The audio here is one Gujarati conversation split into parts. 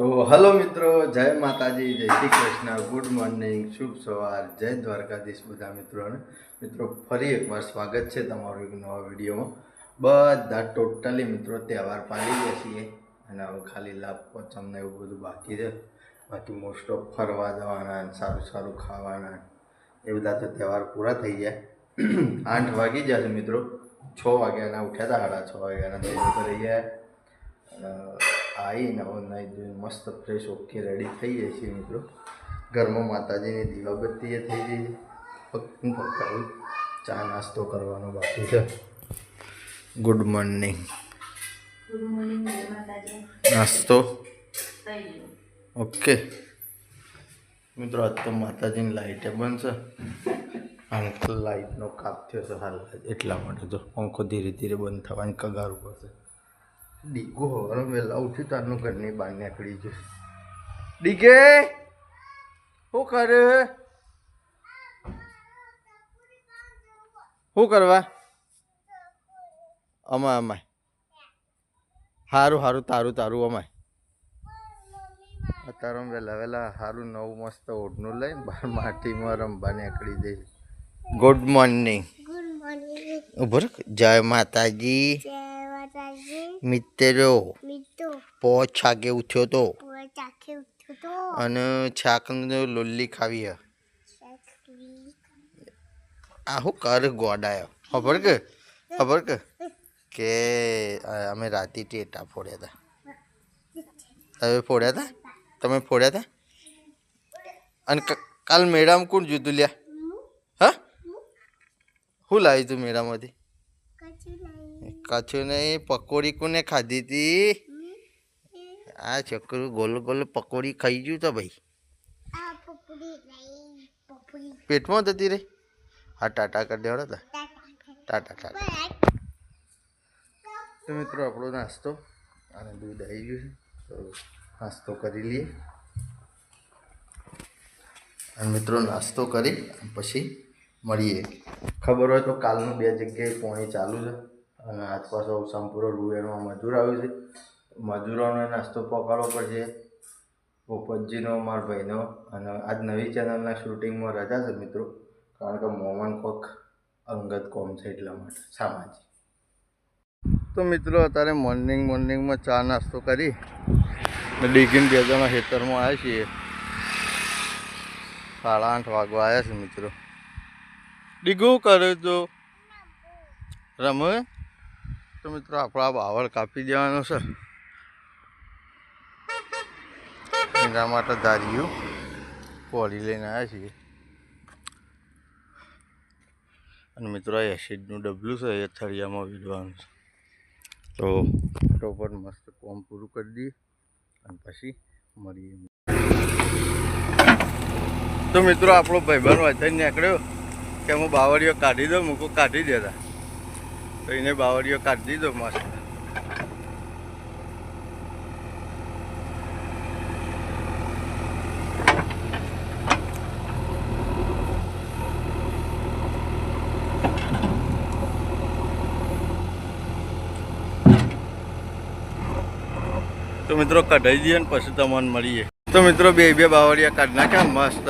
તો હલો મિત્રો, જય માતાજી, જય શ્રી કૃષ્ણ, ગુડ મોર્નિંગ, શુભ સવાર, જય દ્વારકાધીશ બધા મિત્રોને મિત્રો, ફરી એકવાર સ્વાગત છે તમારું એક નવા વિડીયોમાં. બધા ટોટલી મિત્રો તહેવાર પાડી ગયા છીએ અને હવે ખાલી લાભ પચમને એવું બધું બાકી છે. બાકી મોસ્ટ ઓફ ફરવા જવાના સારું સારું ખાવાના. એ બધા તો તહેવાર પૂરા થઈ ગયા. આઠ વાગી જશે મિત્રો. છ વાગ્યાના ઉઠ્યા હતા, સાડા છ વાગ્યાના કરી ગયા. હવે નાઈ ધોઈને મસ્ત ફ્રેશ ઓકે રેડી થઈ જાય છે મિત્રો. ઘરમાં માતાજીની દીવાબત્તી એ થઈ ગઈ છે. હું ફક્ત ચા નાસ્તો કરવાનો બાકી છે. ગુડ મોર્નિંગ નાસ્તો? ઓકે મિત્રો આજ તો માતાજીની લાઇટે બંધ છે. અને લાઇટનો કાપ થયો છે હાલ એટલા માટે તો પંખો ધીરે ધીરે બંધ થવાની કગાર ઉપર છે. ડીગો હવાનો વહેલા ઉઠ્યું તારનું ઘરની બહાર નીકળી જશે ડીકે શું કરે? શું કરવા? અમાય અમાય. સારું સારું તારું તારું અમાય. અત્યારે વહેલા વહેલા સારું નવું મસ્ત ઓઢનું લઈને બહાર માટીમાં રમવા નીકળી જઈશ. ગુડ મોર્નિંગ ગુડ મોર્નિંગ ઉભર જય માતાજી. મિત્રો પોચ છાકે ઉઠ્યો તો? અને છાક લોલ્લી ખાવી આ હું કર ગોડાયો. ખબર કે? ખબર કે? કે અમે રાતે ટેટા ફોડ્યા હતા તમે ફોડ્યા હતા તમે ફોડ્યા હતા અને કાલ મેળામાં કોણ જુદું લ્યા? હા. શું લાવી તું મેળામાંથી? નહીં નહીં પકોડી કોને ખાધી હતી આ છોકરું ગોલ ગોલ પકોડી ખાઈ ગયું તો ભાઈ. પેટમાં જતી રે હા ટાટા કરી દેવડો તા. ટાટા ટાટા તો મિત્રો આપણો નાસ્તો અને દૂધ આવી ગયું છે. તો નાસ્તો કરી લઈએ. અને મિત્રો નાસ્તો કરી પછી મળીએ. ખબર હોય તો કાલનું બે જગ્યાએ પોણી ચાલુ છે. અને આસપાસ સંપૂર્ણ રૂએનો મજૂર આવ્યું છે. મજૂરોનો નાસ્તો પકડવો પડશે. પોપતજીનો મારા ભાઈનો અને આજ નવી ચેનલના શૂટિંગમાં રજા છે મિત્રો. કારણ કે મોમન કોક અંગત કોમ છે એટલા માટે, સામાજિક. તો મિત્રો, અત્યારે મોર્નિંગ મોર્નિંગમાં ચા નાસ્તો કરી. ડીગીન બે જણા ખેતરમાં આવ્યા છીએ. સાડા આઠ વાગવા આવ્યા છે મિત્રો. ડીગું, કરે તો રમે. તો મિત્રો, આપણા બાવળ કાપી દેવાનો છે. એના માટે ધાર્યું પોળી લઈને આવ્યા છીએ. અને મિત્રો, આ એસિડનું ડબલું છે, એ થળિયામાં વીડવાનું છે. તો બરોબર મસ્ત કોમ પૂરું કરી દઈએ અને પછી મળીએ. તો મિત્રો, આપણો ભાઈબંધ વાંચી નીકળ્યો. કે હું બાવળીઓ કાઢી દઉં, મૂકો કાઢી દેતા. તો એને બાવળીઓ કાઢી દીધો મસ્ત. તો મિત્રો કઢાઈ દઈએ ને પછી તમને મળીએ. તો મિત્રો બે બે બાવળિયા કાઢી નાખ્યા મસ્ત.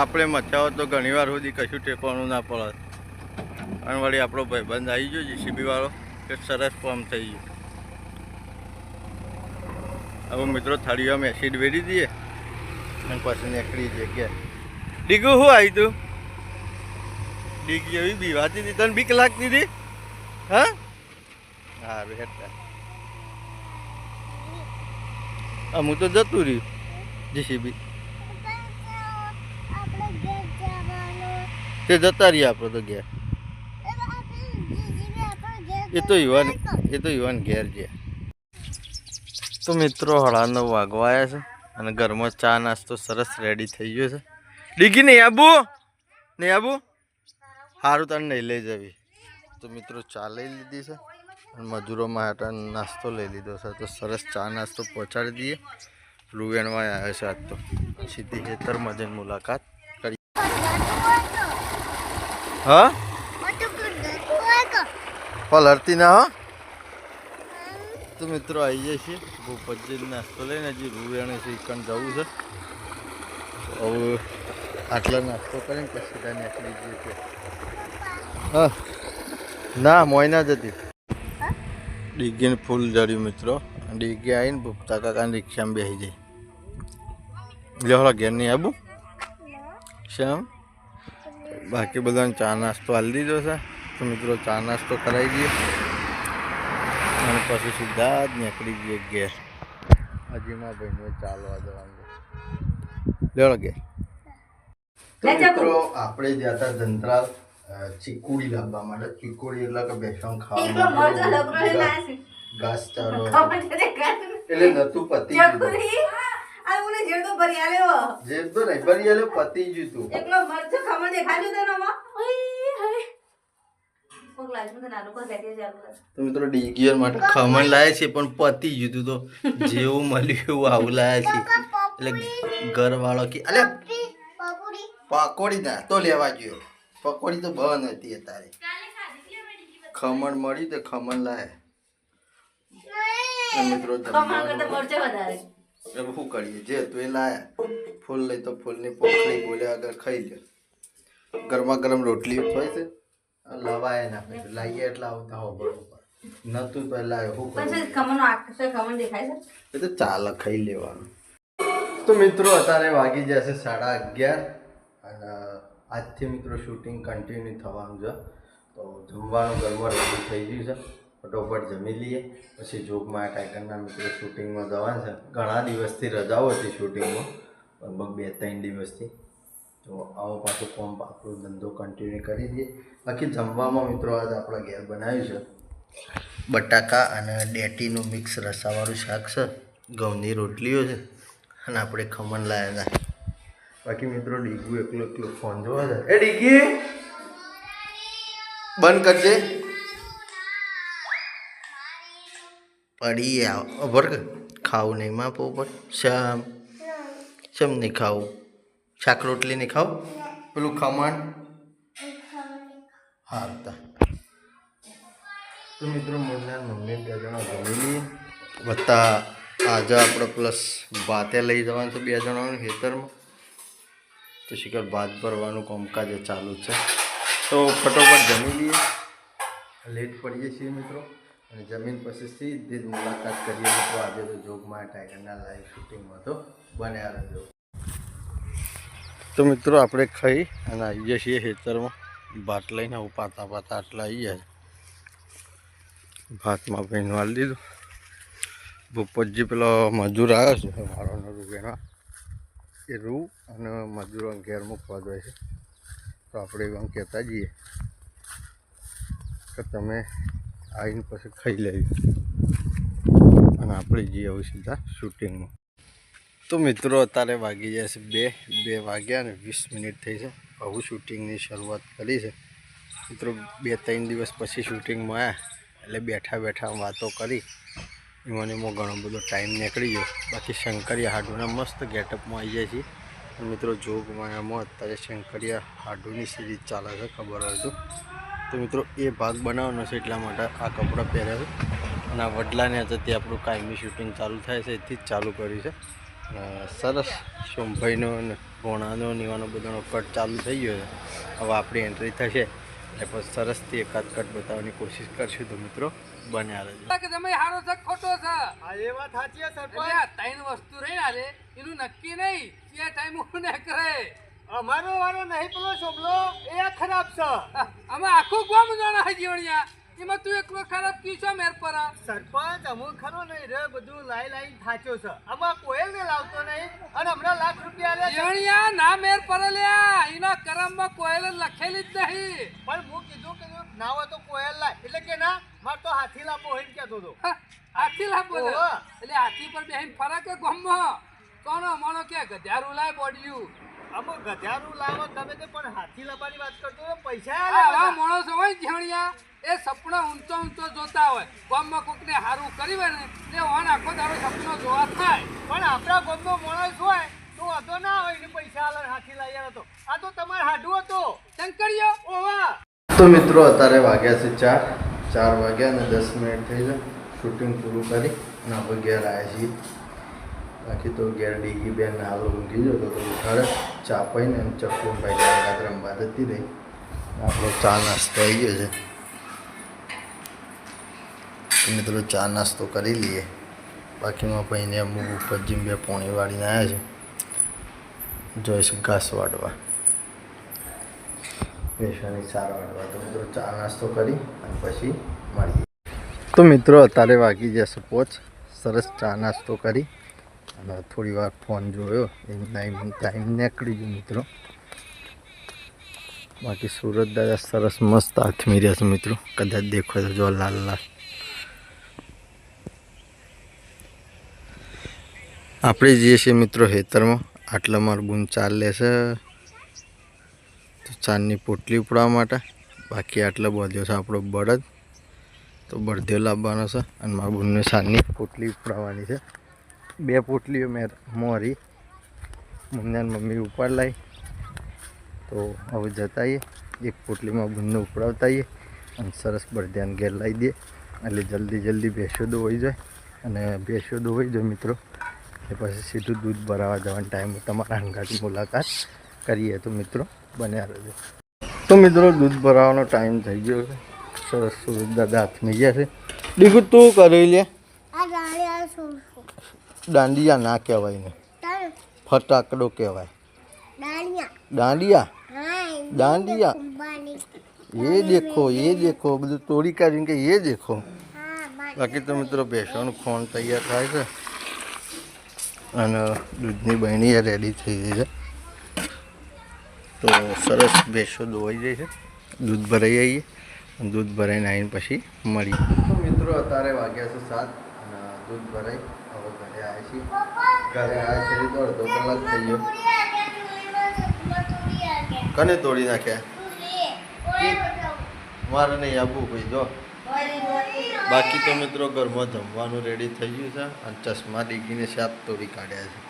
આપણે મચાવો તો ઘણી વાર સુધી કશું ટેકવાનું ના પડે. અને વળી આપણો ભાઈબંધ આવી ગયો જીસીબી વાળો કે સરસ ફોર્મ થઈ ગયું. હવે મિત્રો થાળીઓમાં એસિડ વેરી દઈએ અને પછી નીકળી જગ્યા ડીગું શું આવી તું? ડીગી એવી બીવાતી હતી તને બીક લાગતી હતી? હા? હા હા હું તો જતું રહ્યું જીસીબી તે જતા રહીએ આપણે તો ઘેર. એ તો યુવાન એ તો યુવાન ઘેર છે. તો મિત્રો, હળાનો વાગવા છે અને ઘરમાં ચા નાસ્તો સરસ રેડી થઈ ગયો છે. ડીગી, નહીં આબુ? નહીં આબુ? સારું તને નહીં લઈ જવી. તો મિત્રો, ચા લઈ લીધી છે અને મજૂરો માટે નાસ્તો લઈ લીધો છે. તો સરસ ચા નાસ્તો પહોંચાડી દઈએ. રૂવેણમાં આવ્યો છે આજ તો. સીધી ખેતરમાં જઈને મુલાકાત કરી હા? પલળતી ના હો? તો મિત્રો આવી જાય છે. બહુ પચીસ નાસ્તો લઈને હજી રૂવેણે ઈકણ જવું છે. હવે આટલો નાસ્તો કરીને પછી ત્યાં નીકળી જઈએ હા. ના મોયના જતી. ડીગીને ફૂલ જડ્યું મિત્રો. ડીગી આવીને ભૂપતા કાકાની રિક્ષામાં બેસી જાય. લે હોલા ઘેર નહીં આવું શ્યામ બાકી બધાને ચા નાસ્તો હાલી દીધો છે. તો મિત્રો ચા નાસ્તો કરાવી દઈએ અને પછી સીધા જ નીકળી જઈએ ઘેર. હજી માં ભાઈને ચાલવા જવાનું લેવડો ઘેર. તો મિત્રો આપણે જ્યાં હતા ધંતરાલ ચીકુડી લાવવા માટે. ચીકુડી એટલે કે બેસણ ખાવા. ઘાસ ચારો. એટલે નતું પતી જેડ તો ભરી આલ્યો. પતી ગયું તું. એકલો મરચો ખમણ દેખાડ્યું તને આમાં? ઉઈ, હઈ. કોક લાજમાં તને આલુ પર બેઠી ચાલુ કર. તો મિત્રો ડીગીયર માટે ખમણ લાયા છે પણ પતી ગયું તો જેવું મળ્યું એવું આવું લાયા છે. એટલે ઘરવાળો કે અલે પકોડી ના તો લેવા ગયો. પકોડી તો બંધ હતી અત્યારે. ખમણ મળી તો ખમણ લાયા. મિત્રો ખમણ કરતા જમવાનું મરચો વધારે. હવે શું કરીએ? જે તું એ લાયા. ફૂલ લઈ તો ફૂલની પોખડી બોલ્યા આગળ ખાઈ લે. ગરમા ગરમ રોટલી હોય છે. લવાય ના પછી લાવીએ એટલે આવતા હો બરોબર. નતું પહેલા એવું પછી છે આખો ખમણ દેખાય છે? એ તો ચાલ ખાઈ લેવાનું. તો મિત્રો અત્યારે વાગી જશે સાડા અગિયાર અને આજથી મિત્રો શૂટિંગ કન્ટિન્યુ થવાનું છે. તો જમવાનું ગરબડ બધું થઈ ગયું છે. ફટોફટ જમી લઈએ. પછી જોગમાં ટાઈગરના મિત્રો શૂટિંગમાં જવાનું છે. ઘણા દિવસથી રજાઓ હતી શૂટિંગમાં લગભગ બે ત્રણ દિવસથી. તો આવો પાછો કોમ આપણો ધંધો કન્ટિન્યુ કરી દઈએ. બાકી જમવામાં મિત્રો આજે આપણા ઘેર બનાવ્યું છે. બટાકા અને ડેટીનું મિક્સ રસાવાળું શાક છે. ઘઉંની રોટલીઓ છે. અને આપણે ખમણ લાવ્યા હતા. બાકી મિત્રો ડીગુ એકલો એકલો ફોન જોવા છે એ ડીગી! બંધ કરજે. પડી આવ. ખાવું નહીં માપો ઉપર શામ શમ નહીં ખાવું. શાક રોટલી નહીં ખાવું પેલું ખમણ. હા, તા. તો મિત્રો, મુન્ના મમ્મી બે જણા જમી લઈએ. વત્તા આજે આપણે પ્લસ ભાતે લઈ જવાનું છે બે જણાનું ખેતરમાં. તો શિખર, ભાત ભરવાનું કામકાજ ચાલુ છે. તો ફટોફટ જમી લઈએ. લેટ પડીએ છીએ મિત્રો. અને જમીન પછી સીધી જ મુલાકાત કરીએ. મિત્રો, આજે તો જોગમાં ટાઈગરના લાઈવ શૂટિંગમાં તો બન્યા રહેજો. તો મિત્રો આપણે ખાઈ અને આવીએ છીએ ખેતરમાં. ભાત લઈને આવું પાતા પાતા આટલા આવી જાય ભાતમાં ભાઈને વાળી દીધું. ભૂપતજી પેલો મજૂર આવ્યો છે મારો રૂપિયાનો એ રૂ અને મજૂરો ઘેર મૂકવા જાય છે. તો આપણે એમ કહેતા જઈએ કે તમે આવીને પછી ખાઈ લેવી અને આપણે જઈએ આવું સીધા શૂટિંગમાં તો મિત્રો, અત્યારે વાગી જશે બે બે વાગ્યા અને વીસ મિનિટ થઈ છે. આવું શૂટિંગની શરૂઆત કરી છે. મિત્રો, બે, ત્રણ દિવસ પછી શૂટિંગમાં આવ્યા એટલે બેઠા બેઠા વાતો કરી. એમાં એમાં ઘણો બધો ટાઈમ નીકળી ગયો. બાકી શંકરિયા હાડુના મસ્ત ગેટઅપમાં આવી જાય છે. મિત્રો જોગમાં એમાં અત્યારે શંકરિયા હાડુની સિરીઝ ચાલે છે, ખબર હોય તો. મિત્રો, એ ભાગ બનાવવાનો છે એટલા માટે આ કપડાં પહેર્યા છે. અને આ વડલાને હતી આપણું કાયમી શૂટિંગ ચાલુ થાય છે, એથી જ ચાલુ કર્યું છે. અને સરસ સોમભાઈનો અને ભોણાનો નીવાનો બધાનો કટ ચાલુ થઈ ગયો છે. હવે આપણી એન્ટ્રી થશે. એટલે પછી સરસથી એકાદ કટ બતાવવાની કોશિશ કરશું તો મિત્રો બન્યા રહેજો. કે તમે હારો છે ખોટો છે? આ એ વાત સાચી છે સરપંચ. એટલે આ ત્રણ વસ્તુ રહી આલે એનું નક્કી નહીં. કે ટાઈમ હું ને કરે અમારો વારો નહીં પેલો સોમલો એ ખરાબ છે. અમે આખું કોમ જાણે હજી વણ્યા. એમાં તું એકલો ખરાબ કી છો મેર પર? સરપંચ અમુક ખરો નહીં રે બધું લાઈ લાઈ થાચ્યો છે. આમાં કોયલ ને લાવતો નહીં અને હમણાં લાખ રૂપિયા લે જણિયા ના મેર પર લ્યા. એના કરમમાં કોયલ લખેલી જ નહીં. પણ હું કીધું કે ના હોય તો કોયલ લાય. એટલે કે ના માર તો હાથી લાપો હોય ને કહેતો હતો. હાથી લાપો એટલે હાથી પર બેહીન ફરક કે ગામમાં કોનો મોનો કે ગધ્યારું લાય બોડ્યું? આમાં ગધ્યારું લાવો તમે તો પણ હાથી લાવવાની વાત કરતો પૈસા માણસો હોય ને જીવણિયા એ સપનો ઊંચો ઊંચો જોતા હોય. ગામમાં કોકને હારું કરી હોય ને તે ઓન આખો તારો સપનો જોવા થાય. પણ આપણા ગામનો માણસ હોય, તો વાંધો ના હોય ને પૈસા આલર હાથી લાવી હતો આ તો તમારે હાડું હતો. શંકરિયો, ઓવા. તો મિત્રો, અત્યારે વાગ્યા છે ચાર. ચાર વાગ્યા અને દસ મિનિટ થઈ છે શૂટિંગ પૂરું કરી અને આપણે ઘેર આવ્યા છીએ. બાકી તો ઘેર ડીગી બેન હાલો ઊંઘી જતો તો ઉઠાડે. ચા પાઈને એમ ચક્કું ભાઈ રાત રમવા જતી રહી. આપણો ચા નાસ્તો આવી ગયો છે. તો મિત્રો ચા નાસ્તો કરી લઈએ. બાકીમાં ભાઈને અમુક ઉપર જીમ બે પોણી વાળીને આવ્યા છે. જોઈશ ઘાસ વાટવા પેશાની ચાર વાટવા તો મિત્રો ચા નાસ્તો કરી અને પછી મળીએ. તો મિત્રો અત્યારે વાગી જશે પોચ. સરસ ચા નાસ્તો કરી. અને થોડી વાર ફોન જોયો. એ ટાઈમ ટાઈમ નીકળી ગયો મિત્રો. બાકી સુરત દાદા સરસ મસ્ત આથમી રહ્યા છે મિત્રો. કદાચ દેખો તો જો લાલ લાલ. આપણે જઈએ છીએ મિત્રો હેતરમાં આટલા મારું બૂન ચાલ લેશે તો ચાંદની પોટલી ઉપડાવવા માટે. બાકી આટલો બધ્યો છે આપણો બળદ. તો બળદ્યો લાવવાનો છે અને મારા બૂનને સાંજની પોટલી ઉપડાવવાની છે. બે પોટલીઓ મેં મોરી. મમ્મી મમ્મી ઉપાડ લાવી તો હવે જતા આવીએ. એક પોટલીમાં બૂનને ઉપડાવતા આવીએ. અને સરસ બળદ્યાને ઘેર લાવી દઈએ. એટલે જલ્દી જલ્દી ભેંસો દોવાઈ જાય. અને ભેંસો દોવાઈ જાય મિત્રો. એ પછી સીધું દૂધ ભરાવા જવાનો ટાઈમ તમારા હંગાથી મુલાકાત કરીએ. તો મિત્રો બન્યા રહેજો. તો મિત્રો દૂધ ભરાવાનો ટાઈમ થઈ ગયો છે. સરસ સુરત દાદા હાથમી ગયા છે. દીકુ તું કરી લે. દાંડિયા ના કહેવાય ને ફટાકડો કહેવાય. દાંડિયા. દાંડિયા? એ દેખો એ દેખો. બધું તોડી કાઢીને કે એ દેખો. બાકી તો મિત્રો ભેંસોનું ખોણ તૈયાર થાય છે. અને દૂધની બહેણી રેડી થઈ ગઈ છે. તો સરસ ભેંસો દોવાઈ જાય છે. દૂધ ભરાઈ આવીએ અને દૂધ ભરાઈને આવીને પછી મળીએ. તો મિત્રો અત્યારે વાગ્યા છે સાત અને દૂધ ભરાઈ. હવે ઘરે આવે છીએ. ઘરે આવે છે તો અડધો કલાક થઈ ગયો. કને તોડી નાખ્યા? મારે નહીં આપવું કોઈ જો. બાકી તો મિત્રો ઘરમાં જમવાનું રેડી થઈ ગયું છે અને ચશ્મા ડીગીને શાક તોડી કાઢ્યા છે.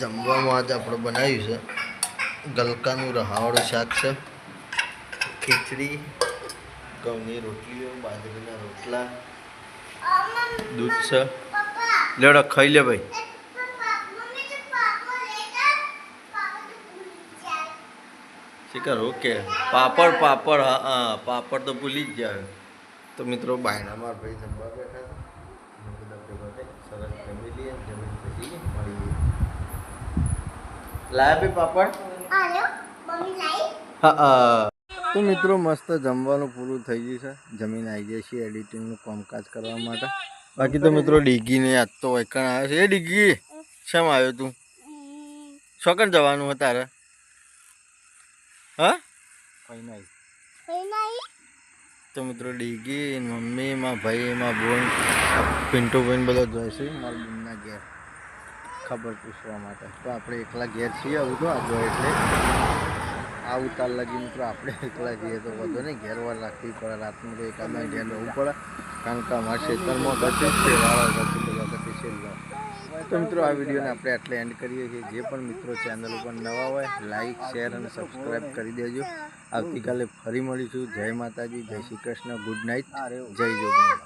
જમવામાં આજે આપણે બનાવ્યું છે ગલકાનું રહાવાળું શાક છે. ખીચડી, ઘઉંની રોટલીઓ, બાજરીના રોટલા, દૂધ છે. લેડો, ખાઈ લે ભાઈ. શિકાર ઓકે. પાપડ પાપડ, હા પાપડ તો ભૂલી જ જાય તો મિત્રો બાયણા માર ભાઈ જમવા બેઠા હતા. બધા ભેગા થઈ સરસ જમી લઈએ જમીન પછી મળીએ. લાયા ભાઈ પાપડ? આલો મમ્મી લાઈ? હા હા તો મિત્રો મસ્ત જમવાનું પૂરું થઈ ગયું છે. જમીન આવી જાય છે એડિટિંગનું કામકાજ કરવા માટે. બાકી તો મિત્રો ડીગીને આજ તો વૈકણ આવ્યો છે. એ ડીગી શેમ આવ્યો તું? શોકન જવાનું હોય તારે? હા? કઈ નહીં. તો મિત્રો, ડીગી, મમ્મી માં ભાઈ માં બોન, પિન્ટુ ભાઈ બધો જાય છે મારા બોનના ઘેર ખબર પૂછવા માટે. તો આપણે એકલા ઘેર છીએ આવું તો, આ જોઈએ એટલે. આ ઉતાર લાગી મિત્રો, આપણે એકલા જઈએ તો વધુ નહીં ઘેર વાર રાખવી પડે. રાતનું તો એકાદના ઘેર રહેવું પડે. કારણ કે અમારા ખેતરમાં ગતિ છે વાળા ગતિ તો મિત્રો, આ વિડીયોને આપણે આટલે એન્ડ કરીએ છીએ. જે પણ મિત્રો ચેનલ ઉપર નવા હોય લાઈક શેર અને સબસ્ક્રાઈબ કરી દેજો. આવતીકાલે ફરી મળીશું. જય માતાજી, જય શ્રી કૃષ્ણ. ગુડ નાઇટ જય જોગણી